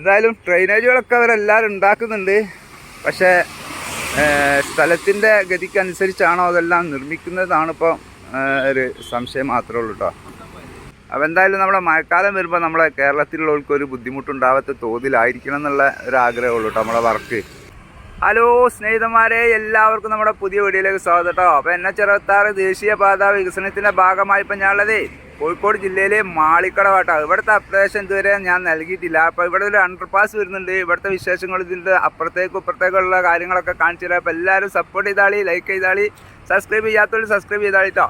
എന്തായാലും ഡ്രെയിനേജുകളൊക്കെ അവരെല്ലാവരും ഉണ്ടാക്കുന്നുണ്ട്. പക്ഷേ സ്ഥലത്തിന്റെ ഗതിക്കനുസരിച്ചാണോ അതെല്ലാം നിർമ്മിക്കുന്നതാണ് ഇപ്പോൾ ഒരു സംശയം മാത്രമേ ഉള്ളൂ കേട്ടോ അപ്പോൾ എന്തായാലും നമ്മുടെ മഴക്കാലം വരുമ്പോൾ നമ്മളെ കേരളത്തിലുള്ളവർക്ക് ഒരു ബുദ്ധിമുട്ടുണ്ടാവാത്ത തോതിലായിരിക്കണം എന്നുള്ള ഒരു ആഗ്രഹമുള്ളൂ കേട്ടോ നമ്മളെ വർക്ക്. ഹലോ സ്നേഹിതന്മാരെ എല്ലാവർക്കും നമ്മുടെ പുതിയ വീഡിയോയിലേക്ക് സ്വാഗതം കേട്ടോ അപ്പോൾ എന്നെ അറുപത്താറ് ദേശീയപാത വികസനത്തിന്റെ ഭാഗമായി ഇപ്പം ഞാനുള്ളത് കോഴിക്കോട് ജില്ലയിലെ മാളിക്കടവാട്ടോ ഇവിടുത്തെ അപ്ഡേഷൻ ഇതുവരെ ഞാൻ നൽകിയിട്ടില്ല. അപ്പോൾ ഇവിടെ ഒരു അണ്ടർ പാസ് വരുന്നുണ്ട്. ഇവിടുത്തെ വിശേഷങ്ങൾ ഇതിന്റെ അപ്പുറത്തേക്കും ഇപ്പുറത്തേക്കുള്ള കാര്യങ്ങളൊക്കെ കാണിച്ചു തരാം അപ്പോൾ എല്ലാവരും സപ്പോർട്ട് ചെയ്താളി ലൈക്ക് ചെയ്താളി സബ്സ്ക്രൈബ് ചെയ്യാത്തവർ സബ്സ്ക്രൈബ് ചെയ്താളി കേട്ടോ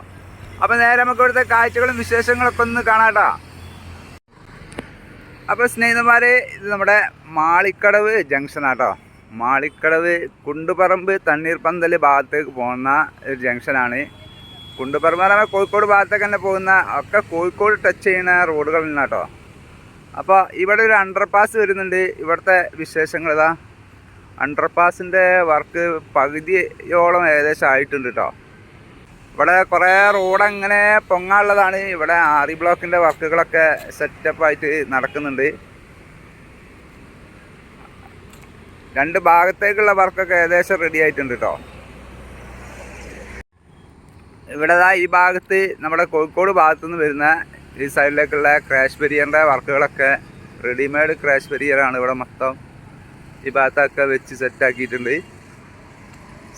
അപ്പോൾ നേരെ നമുക്ക് ഇവിടുത്തെ കാഴ്ചകളും വിശേഷങ്ങളൊക്കെ ഒന്ന് കാണാട്ടോ അപ്പോൾ സ്നേഹിതന്മാരെ ഇത് നമ്മുടെ മാളിക്കടവ് ജംഗ്ഷനാട്ടോ മാളിക്കടവ് കുണ്ടുപറമ്പ് തണ്ണീർപ്പന്തൽ ഭാഗത്തേക്ക് പോകുന്ന ഒരു ജംഗ്ഷനാണ്. കുണ്ടുപറമ്പ് പറഞ്ഞാൽ കോഴിക്കോട് ഭാഗത്തേക്ക് തന്നെ പോകുന്ന ഒക്കെ കോഴിക്കോട് ടച്ച് ചെയ്യുന്ന റോഡുകളിൽ കേട്ടോ. അപ്പോൾ ഇവിടെ ഒരു അണ്ടർപാസ് വരുന്നുണ്ട്. ഇവിടുത്തെ വിശേഷങ്ങൾ ഇതാ. അണ്ടർ പാസിന്റെ വർക്ക് പകുതിയോളം ഏകദേശം ആയിട്ടുണ്ട് കേട്ടോ. ഇവിടെ കുറേ റോഡ് അങ്ങനെ പൊങ്ങാനുള്ളതാണ്. ഇവിടെ ആറി ബ്ലോക്കിന്റെ വർക്കുകളൊക്കെ സെറ്റപ്പായിട്ട് നടക്കുന്നുണ്ട്. രണ്ട് ഭാഗത്തേക്കുള്ള വർക്കൊക്കെ ഏകദേശം റെഡി ആയിട്ടുണ്ട് കേട്ടോ ഇവിടെ ദാ ഈ ഭാഗത്ത് നമ്മുടെ കോഴിക്കോട് ഭാഗത്തു നിന്ന് വരുന്ന ഈ സൈഡിലേക്കുള്ള ക്രാഷ് ബെരിയറിന്റെ വർക്കുകളൊക്കെ റെഡിമെയ്ഡ് ക്രാഷ് ബെരിയറാണ് ഇവിടെ മൊത്തം. ഈ ഭാഗത്തൊക്കെ വെച്ച് സെറ്റാക്കിയിട്ടുണ്ട്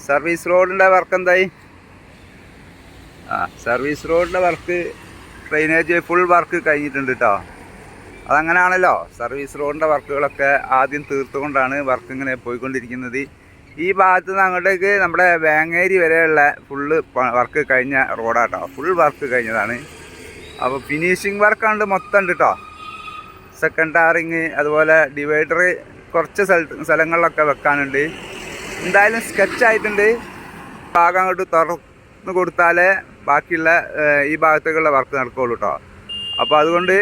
സർവീസ് റോഡിന്റെ വർക്ക് എന്തായി? ആ സർവീസ് റോഡിന്റെ വർക്ക് ഡ്രെയിനേജ് ഫുൾ വർക്ക് കഴിഞ്ഞിട്ടുണ്ട് കേട്ടോ അതങ്ങനെയാണല്ലോ സർവീസ് റോഡിന്റെ വർക്കുകളൊക്കെ ആദ്യം തീർത്തുകൊണ്ടാണ് വർക്ക് ഇങ്ങനെ പോയിക്കൊണ്ടിരിക്കുന്നത്. ഈ ഭാഗത്ത് നിന്ന് അങ്ങോട്ടേക്ക് നമ്മുടെ വേങ്ങേരി വരെയുള്ള ഫുള്ള് വർക്ക് കഴിഞ്ഞ റോഡാട്ടോ. ഫുൾ വർക്ക് കഴിഞ്ഞതാണ്. അപ്പോൾ ഫിനിഷിങ് വർക്കാണ്ട് മൊത്തം ഉണ്ട് കേട്ടോ സെക്കൻഡ് ടാറിങ് അതുപോലെ ഡിവൈഡർ കുറച്ച് സ്ഥല സ്ഥലങ്ങളിലൊക്കെ വെക്കാനുണ്ട്. എന്തായാലും സ്കെച്ച് ആയിട്ടുണ്ട് ഭാഗം അങ്ങോട്ട് തുറന്ന് കൊടുത്താലേ ബാക്കിയുള്ള ഈ ഭാഗത്തേക്കുള്ള വർക്ക് നടക്കുകയുള്ളൂ കേട്ടോ അപ്പോൾ അതുകൊണ്ട്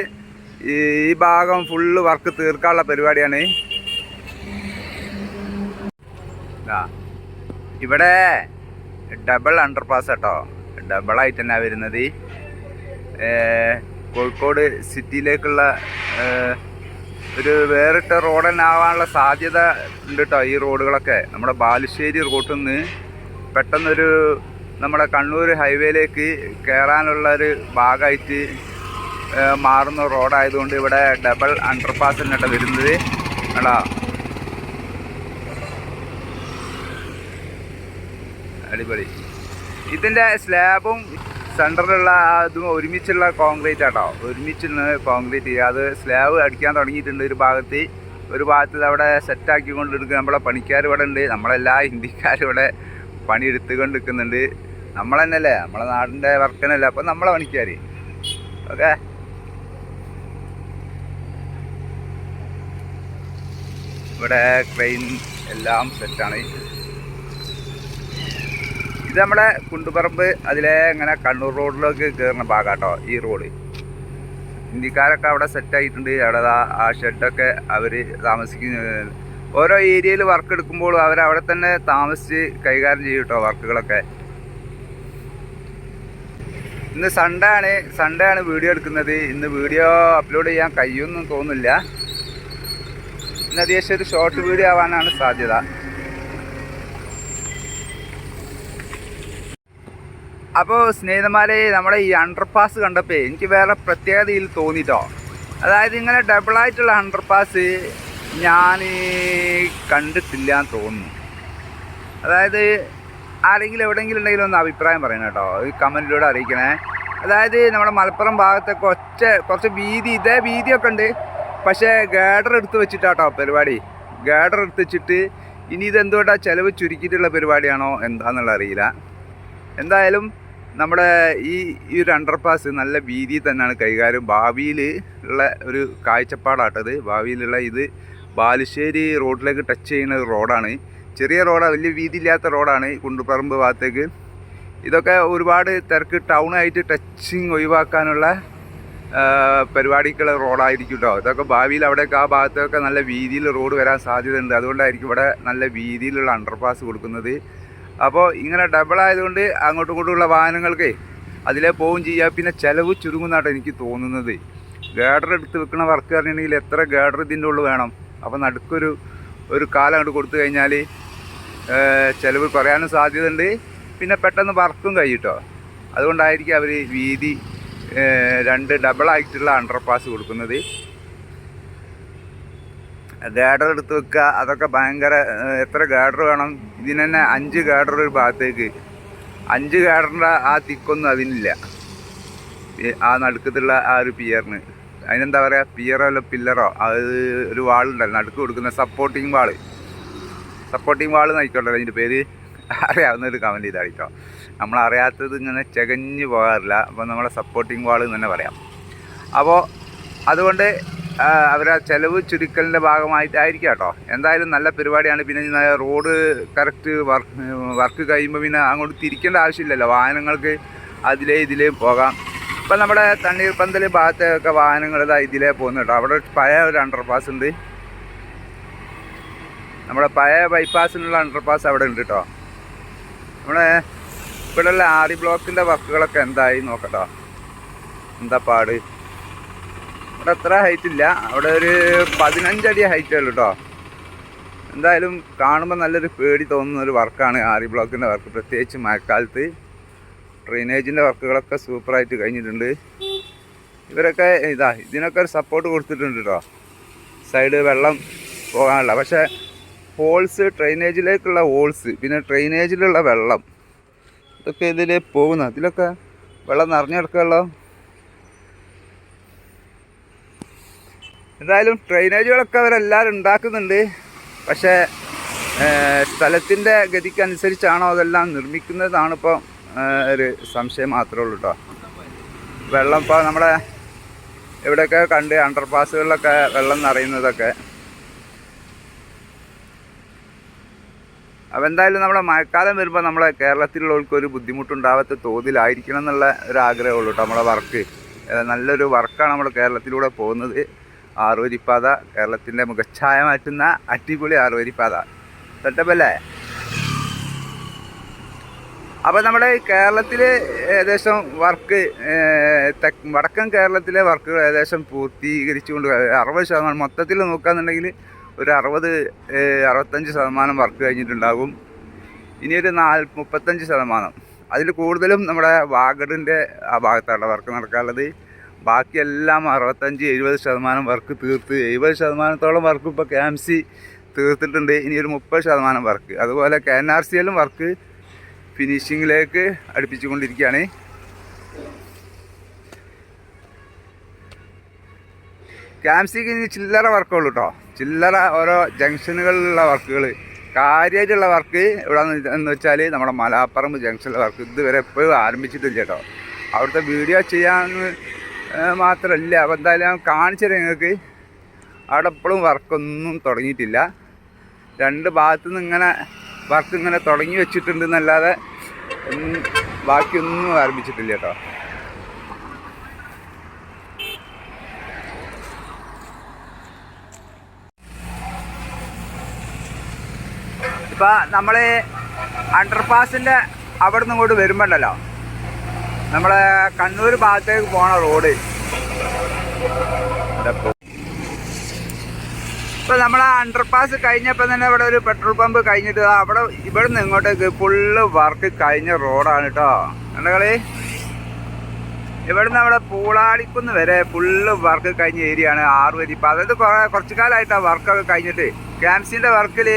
ഈ ഭാഗം ഫുള്ള് വർക്ക് തീർക്കാനുള്ള പരിപാടിയാണ്. ഇവിടെ ഡബിൾ അണ്ടർ പാസ് കേട്ടോ ഡബിൾ ആയിട്ട് തന്നെ വരുന്നത് കോഴിക്കോട് സിറ്റിയിലേക്കുള്ള ഒരു വേറിട്ട റോഡ് തന്നെ ആവാനുള്ള സാധ്യത ഉണ്ട് കേട്ടോ ഈ റോഡുകളൊക്കെ നമ്മുടെ ബാലുശ്ശേരി റോട്ടിൽ നിന്ന് പെട്ടെന്നൊരു നമ്മുടെ കണ്ണൂർ ഹൈവേയിലേക്ക് കയറാനുള്ള ഒരു ഭാഗമായിട്ട് മാറുന്ന റോഡായതുകൊണ്ട് ഇവിടെ ഡബിൾ അണ്ടർ പാസ് തന്നെ കേട്ടോ വരുന്നത്. കേട്ടോ അടിപൊളി. ഇതിന്റെ സ്ലാബും സെന്ററിലുള്ള അതും ഒരുമിച്ചുള്ള കോൺക്രീറ്റ് ആട്ടോ. ഒരുമിച്ചുള്ള കോൺക്രീറ്റ് അത് സ്ലാബ് അടിക്കാൻ തുടങ്ങിയിട്ടുണ്ട് ഒരു ഭാഗത്ത്. ഒരു ഭാഗത്ത് അവിടെ സെറ്റാക്കി കൊണ്ടെടുക്കുക നമ്മളെ പണിക്കാർ ഇവിടെ ഉണ്ട്. നമ്മളെല്ലാ ഹിന്ദിക്കാരും ഇവിടെ പണി എടുത്തുകൊണ്ട് നിൽക്കുന്നുണ്ട് നമ്മൾ തന്നെയല്ലേ നമ്മളെ നാടിന്റെ വർക്കനല്ലേ? അപ്പം നമ്മളെ പണിക്കാർ ഓക്കെ? ഇവിടെ ട്രെയിൻ എല്ലാം സെറ്റാണ് ഇത് നമ്മുടെ കുണ്ടുപറമ്പ് അതിലെ ഇങ്ങനെ കണ്ണൂർ റോഡിലേക്ക് കയറുന്ന ഭാഗാട്ടോ ഈ റോഡ്. ഹിന്ദിക്കാരൊക്കെ അവിടെ സെറ്റ് ആയിട്ടുണ്ട്. അവിടെ ആ ഷെഡൊക്കെ അവർ താമസിക്കുന്ന. ഓരോ ഏരിയയിൽ വർക്ക് എടുക്കുമ്പോൾ അവരവിടെ തന്നെ താമസിച്ച് കൈകാര്യം ചെയ്യും കേട്ടോ വർക്കുകളൊക്കെ. ഇന്ന് സൺഡേ ആണ്. സൺഡേ ആണ് വീഡിയോ എടുക്കുന്നത്. ഇന്ന് വീഡിയോ അപ്ലോഡ് ചെയ്യാൻ കഴിയുമെന്നും തോന്നുന്നില്ല. ഇന്ന് അത്യാവശ്യം ഒരു ഷോർട്ട് വീഡിയോ ആവാനാണ് സാധ്യത. അപ്പോൾ സ്നേഹിതന്മാരെ നമ്മുടെ ഈ അണ്ടർപാസ് കണ്ടപ്പോൾ എനിക്ക് വേറെ പ്രത്യേകതയിൽ തോന്നിട്ടോ. അതായത് ഇങ്ങനെ ഡബിളായിട്ടുള്ള അണ്ടർ പാസ് ഞാൻ കണ്ടിട്ടില്ല എന്ന് തോന്നുന്നു. അതായത് ആരെങ്കിലും എവിടെയെങ്കിലും ഉണ്ടെങ്കിലും ഒന്ന് അഭിപ്രായം പറയണം കേട്ടോ. ഈ കമന്റിലൂടെ അറിയിക്കണേ. അതായത് നമ്മുടെ മലപ്പുറം ഭാഗത്തൊക്കെ ഒറ്റ കുറച്ച് വീതി ഇതേ വീതിയൊക്കെ ഉണ്ട്. പക്ഷേ ഗാഡർ എടുത്ത് വെച്ചിട്ടാട്ടോ പരിപാടി. ഗാഡർ എടുത്ത് വെച്ചിട്ട് ഇനി ഇതെന്തുകൊണ്ടാണ് ചിലവ് ചുരുക്കിയിട്ടുള്ള പരിപാടിയാണോ എന്താണെന്നുള്ള അറിയില്ല. എന്തായാലും നമ്മുടെ ഈ ഈ ഒരു അണ്ടർ പാസ് നല്ല വീതിയിൽ തന്നെയാണ് കൈകാര്യം. ഭാവിയിൽ ഉള്ള ഒരു കാഴ്ചപ്പാടാട്ടത് ഭാവിയിലുള്ള ഇത് ബാലുശ്ശേരി റോഡിലേക്ക് ടച്ച് ചെയ്യുന്ന ഒരു റോഡാണ്. ചെറിയ റോഡാണ് വലിയ വീതി ഇല്ലാത്ത റോഡാണ് കുണ്ടുപറമ്പ് ഭാഗത്തേക്ക്. ഇതൊക്കെ ഒരുപാട് തിരക്ക് ടൗണായിട്ട് ടച്ചിങ് ഒഴിവാക്കാനുള്ള പരിപാടിക്കുള്ള കേട്ടോ ഇതൊക്കെ ഭാവിയിൽ അവിടെയൊക്കെ ആ ഭാഗത്തൊക്കെ നല്ല വീതിയിൽ റോഡ് വരാൻ സാധ്യതയുണ്ട്. അതുകൊണ്ടായിരിക്കും ഇവിടെ നല്ല വീതിയിലുള്ള അണ്ടർപാസ് കൊടുക്കുന്നത്. അപ്പോൾ ഇങ്ങനെ ഡബിൾ ആയതുകൊണ്ട് അങ്ങോട്ടും ഇങ്ങോട്ടുമുള്ള വാഹനങ്ങൾക്ക് അതിലേ പോവും ചെയ്യുക പിന്നെ ചിലവ് ചുരുങ്ങുന്നതാണ് എനിക്ക് തോന്നുന്നത്. ഗേഡർ എടുത്ത് വെക്കുന്ന വർക്ക് പറഞ്ഞിട്ടുണ്ടെങ്കിൽ എത്ര ഗേഡർ ഇതിന്റെ ഉള്ളിൽ വേണം? അപ്പോൾ നടുക്കൊരു ഒരു കാലം അങ്ങോട്ട് കൊടുത്തു കഴിഞ്ഞാൽ ചിലവ് കുറയാനും സാധ്യതയുണ്ട്. പിന്നെ പെട്ടെന്ന് വർക്കും കഴിയിട്ടോ അതുകൊണ്ടായിരിക്കും അവർ വീതി രണ്ട് ഡബിൾ ആയിട്ടുള്ള അണ്ടർപാസ് കൊടുക്കുന്നത്. ഗാഡർ എടുത്ത് വെക്കുക. അതൊക്കെ ഭയങ്കര എത്ര ഗാഡർ വേണം? ഇതിന് തന്നെ അഞ്ച് ഗാഡർ ഒരു ഭാഗത്തേക്ക്. അഞ്ച് ഗാഡറിന്റെ ആ തിക്കൊന്നും അതിനില്ല. ആ നടുക്കത്തുള്ള ആ ഒരു പിയറിന് അതിനെന്താ പറയുക പിയറോ അല്ല പില്ലറോ അത് ഒരു വാളുണ്ടല്ലോ നടുക്ക് കൊടുക്കുന്ന സപ്പോർട്ടിങ് വാൾ സപ്പോർട്ടിങ് വാൾ നയിക്കണ്ടല്ലോ അതിന്റെ പേര് അറിയാവുന്ന ഒരു കമന്റ് ചെയ്താൽ കേട്ടോ നമ്മൾ അറിയാത്തത് ഇങ്ങനെ ചകഞ്ഞു പോകാറില്ല. അപ്പോൾ നമ്മളെ സപ്പോർട്ടിങ് വാൾ എന്ന് തന്നെ പറയാം. അപ്പോൾ അതുകൊണ്ട് അവരെ ചെലവ് ചുരുക്കലിന്റെ ഭാഗമായിട്ടായിരിക്കും കേട്ടോ. എന്തായാലും നല്ല പരിപാടിയാണ്. പിന്നെ റോഡ് കറക്റ്റ് വർക്ക് വർക്ക് കഴിയുമ്പോൾ പിന്നെ അങ്ങോട്ട് തിരിക്കേണ്ട ആവശ്യമില്ലല്ലോ. വാഹനങ്ങൾക്ക് അതിലേ ഇതിലേ പോകാം. ഇപ്പം നമ്മുടെ തണ്ണീർപ്പന്തൽ ഭാഗത്തൊക്കെ വാഹനങ്ങൾ ഇതാ ഇതിലേ പോകുന്നു കേട്ടോ. അവിടെ പഴയ ഒരു അണ്ടർപാസ് ഉണ്ട്. നമ്മുടെ പഴയ ബൈപ്പാസിനുള്ള അണ്ടർപാസ് അവിടെ ഉണ്ട് കേട്ടോ. നമ്മുടെ ഇവിടെയുള്ള ആദി ബ്ലോക്കിന്റെ വർക്കുകളൊക്കെ എന്തായി നോക്കട്ടോ. എന്താ പാട്? ഇവിടെ അത്ര ഹൈറ്റ് ഇല്ല. അവിടെ ഒരു പതിനഞ്ചടി ഹൈറ്റേ ഉള്ളൂ കേട്ടോ എന്തായാലും കാണുമ്പോൾ നല്ലൊരു പേടി തോന്നുന്ന ഒരു വർക്കാണ് ആറി ബ്ലോക്കിന്റെ വർക്ക്. പ്രത്യേകിച്ച് മഴക്കാലത്ത് ഡ്രെയിനേജിന്റെ വർക്കുകളൊക്കെ സൂപ്പറായിട്ട് കഴിഞ്ഞിട്ടുണ്ട്. ഇവരൊക്കെ ഇതാ ഇതിനൊക്കെ ഒരു സപ്പോർട്ട് കൊടുത്തിട്ടുണ്ട് കേട്ടോ സൈഡ് വെള്ളം പോകാനുള്ള. പക്ഷേ ഹോൾസ് ഡ്രെയിനേജിലേക്കുള്ള ഹോൾസ് പിന്നെ ഡ്രെയിനേജിലുള്ള വെള്ളം ഇതൊക്കെ ഇതിൽ പോകുന്ന അതിലൊക്കെ വെള്ളം നിറഞ്ഞെടുക്കുമല്ലോ എന്തായാലും ഡ്രെയിനേജുകളൊക്കെ അവരെല്ലാവരും ഉണ്ടാക്കുന്നുണ്ട്. പക്ഷേ സ്ഥലത്തിന്റെ ഗതിക്കനുസരിച്ചാണോ അതെല്ലാം നിർമ്മിക്കുന്നതാണ് ഇപ്പോൾ ഒരു സംശയം മാത്രമേ ഉള്ളൂ കേട്ടോ. വെള്ളം ഇപ്പോൾ നമ്മുടെ എവിടെയൊക്കെ കണ്ട് അണ്ടർപാസുകളിലൊക്കെ വെള്ളം നിറയുന്നതൊക്കെ അപ്പോൾ എന്തായാലും നമ്മുടെ മഴക്കാലം വരുമ്പോൾ നമ്മളെ കേരളത്തിലുള്ളവർക്ക് ഒരു ബുദ്ധിമുട്ടുണ്ടാവാത്ത തോതിലായിരിക്കണം എന്നുള്ള ഒരു ആഗ്രഹമുള്ളൂ കേട്ടോ നമ്മളെ വർക്ക് നല്ലൊരു വർക്കാണ് നമ്മൾ കേരളത്തിലൂടെ പോകുന്നത്. ആറുവരിപ്പാത കേരളത്തിന്റെ മുഖച്ഛായ മാറ്റുന്ന അടിപൊളി ആറുവരിപ്പാത. സെറ്റപ്പല്ലേ? അപ്പോൾ നമ്മുടെ കേരളത്തിൽ ഏകദേശം വർക്ക് വടക്കൻ കേരളത്തിലെ വർക്കുകൾ ഏകദേശം പൂർത്തീകരിച്ചുകൊണ്ട് അറുപത് ശതമാനം മൊത്തത്തിൽ നോക്കുകയാണെന്നുണ്ടെങ്കിൽ ഒരു അറുപത് അറുപത്തഞ്ച് ശതമാനം വർക്ക് കഴിഞ്ഞിട്ടുണ്ടാകും. ഇനി ഒരു നാല് മുപ്പത്തഞ്ച് ശതമാനം. അതിൽ കൂടുതലും നമ്മുടെ വാഗഡിന്റെ ആ ഭാഗത്താണ് വർക്ക് നടക്കാനുള്ളത്. ബാക്കിയെല്ലാം അറുപത്തഞ്ച് എഴുപത് ശതമാനം വർക്ക് തീർത്ത് എഴുപത് ശതമാനത്തോളം വർക്ക് ഇപ്പോൾ കെ എം സി തീർത്തിട്ടുണ്ട്. ഇനി ഒരു മുപ്പത് ശതമാനം വർക്ക് അതുപോലെ കെ എൻ ആർ സി എല്ലും വർക്ക് ഫിനിഷിങ്ങിലേക്ക് അടുപ്പിച്ചുകൊണ്ടിരിക്കുകയാണ്. ക്യാംസിക്ക് ഇനി ചില്ലറ വർക്കുള്ളൂ കേട്ടോ ചില്ലറ ഓരോ ജംഗ്ഷനുകളിലുള്ള വർക്കുകൾ കാര്യമായിട്ടുള്ള വർക്ക് ഇവിടെ എന്ന് വെച്ചാൽ നമ്മുടെ മലാപ്പറമ്പ് ജംഗ്ഷനിലെ വർക്ക് ഇതുവരെ എപ്പോഴും ആരംഭിച്ചിട്ടില്ല കേട്ടോ അവിടുത്തെ വീഡിയോ ചെയ്യാൻ ഏഹ്, മാത്രമല്ല അപ്പോൾ എന്തായാലും കാണിച്ചു തരാം നിങ്ങൾക്ക്. അവിടെ എപ്പോഴും വർക്കൊന്നും തുടങ്ങിയിട്ടില്ല. രണ്ട് ഭാഗത്തു നിന്ന് ഇങ്ങനെ വർക്ക് ഇങ്ങനെ തുടങ്ങി വെച്ചിട്ടുണ്ടെന്നല്ലാതെ ബാക്കിയൊന്നും ആരംഭിച്ചിട്ടില്ല കേട്ടോ ഇപ്പം നമ്മൾ അണ്ടർപാസിന്റെ അവിടെ നിന്ന് ഇങ്ങോട്ട് വരുമ്പോണ്ടല്ലോ. നമ്മളെ കണ്ണൂർ ഭാഗത്തേക്ക് പോണ റോഡ്. ഇപ്പൊ? നമ്മളെ അണ്ടർപാസ് കഴിഞ്ഞപ്പോൾ തന്നെ ഇവിടെ ഒരു പെട്രോൾ പമ്പ് കഴിഞ്ഞിട്ട് അവിടെ ഇവിടെ നിന്ന് ഇങ്ങോട്ടേക്ക് ഫുള്ള് വർക്ക് കഴിഞ്ഞ റോഡാണ് കേട്ടോ കണ്ടകളി ഇവിടുന്ന് നമ്മുടെ പൂളാടിക്കുന്ന് വരെ ഫുള്ള് വർക്ക് കഴിഞ്ഞ ഏരിയയാണ് ആറ് വരി ഇപ്പം അതായത് കുറേ കുറച്ച് കാലമായിട്ടാണ് വർക്കൊക്കെ കഴിഞ്ഞിട്ട്. ക്യാംസിന്റെ വർക്കിൽ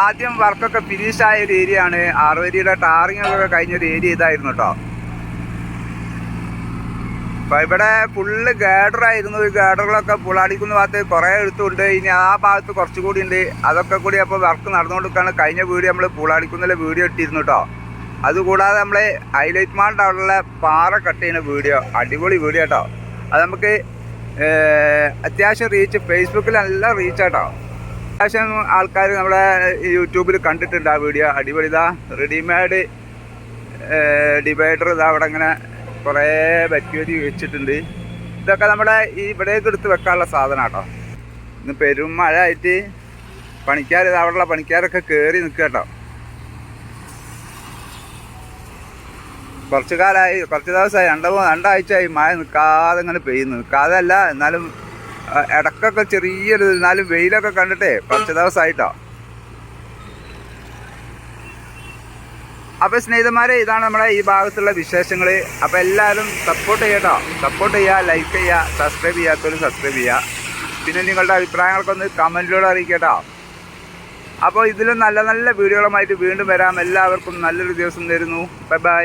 ആദ്യം വർക്കൊക്കെ ഫിനിഷ് ആയ ഒരു ഏരിയ ആണ്. ആറുവരിയുടെ ടാറിങ് ഒക്കെ കഴിഞ്ഞ ഒരു ഏരിയ ഇതായിരുന്നു കേട്ടോ അപ്പൊ ഇവിടെ ഫുള്ള് ഗേഡറായിരുന്നു ഈ ഗാഡറുകളൊക്കെ പുളാടിക്കുന്ന ഭാഗത്ത് കുറേ എടുത്തുണ്ട്. ഇനി ആ ഭാഗത്ത് കുറച്ചുകൂടി ഉണ്ട്. അതൊക്കെ കൂടി അപ്പോൾ വർക്ക് നടന്നുകൊടുക്കാണ് കഴിഞ്ഞ വീഡിയോ നമ്മൾ പുളാടിക്കുന്നിലെ വീഡിയോ ഇട്ടിരുന്നു കേട്ടോ അതുകൂടാതെ നമ്മൾ ഹൈലൈറ്റ് മാളിന്റെ അവിടെയുള്ള പാറ കട്ട് ചെയ്യുന്ന വീഡിയോ അടിപൊളി വീഡിയോ കേട്ടോ അത് നമുക്ക് അത്യാവശ്യം റീച്ച് ഫേസ്ബുക്കിൽ നല്ല റീച്ച് കേട്ടോ അത്യാവശ്യം ആൾക്കാർ നമ്മുടെ യൂട്യൂബിൽ കണ്ടിട്ടുണ്ട് ആ വീഡിയോ. അടിപൊളി ഇതാ. റെഡിമെയ്ഡ് ഡിവൈഡർ ഇതാ അവിടെ അങ്ങനെ കുറേ ബറ്റുവരി വെച്ചിട്ടുണ്ട്. ഇതൊക്കെ നമ്മുടെ ഈ ഇവിടേക്ക് എടുത്ത് വെക്കാനുള്ള സാധനം കേട്ടോ ഇന്ന് പെരും മഴ ആയിട്ട് പണിക്കാർ ഇത് അവിടെയുള്ള പണിക്കാരൊക്കെ കയറി നിൽക്കുക കേട്ടോ. കുറച്ച് കാലമായി കുറച്ച് ദിവസമായി രണ്ടോ രണ്ടാഴ്ചയായി മഴ നിൽക്കാതെ ഇങ്ങനെ പെയ്യുന്നു. നിൽക്കാതെ അല്ല എന്നാലും ഇടക്കൊക്കെ ചെറിയൊരു എന്നാലും വെയിലൊക്കെ കണ്ടിട്ടേ കുറച്ച് ദിവസമായിട്ടോ. അപ്പോൾ സ്നേഹിതന്മാരെ ഇതാണ് നമ്മുടെ ഈ ഭാഗത്തുള്ള വിശേഷങ്ങൾ അപ്പോൾ എല്ലാവരും സപ്പോർട്ട് ചെയ്യട്ടോ. സപ്പോർട്ട് ചെയ്യുക ലൈക്ക് ചെയ്യുക സബ്സ്ക്രൈബ് ചെയ്യാത്തവരും സബ്സ്ക്രൈബ് ചെയ്യുക. പിന്നെ നിങ്ങളുടെ അഭിപ്രായങ്ങളൊക്കെ ഒന്ന് കമന്റിലൂടെ അറിയിക്കട്ടോ. അപ്പോൾ ഇതിലും നല്ല നല്ല വീഡിയോകളുമായിട്ട് വീണ്ടും വരാം. എല്ലാവർക്കും നല്ലൊരു ദിവസം തരുന്നു. Bye bye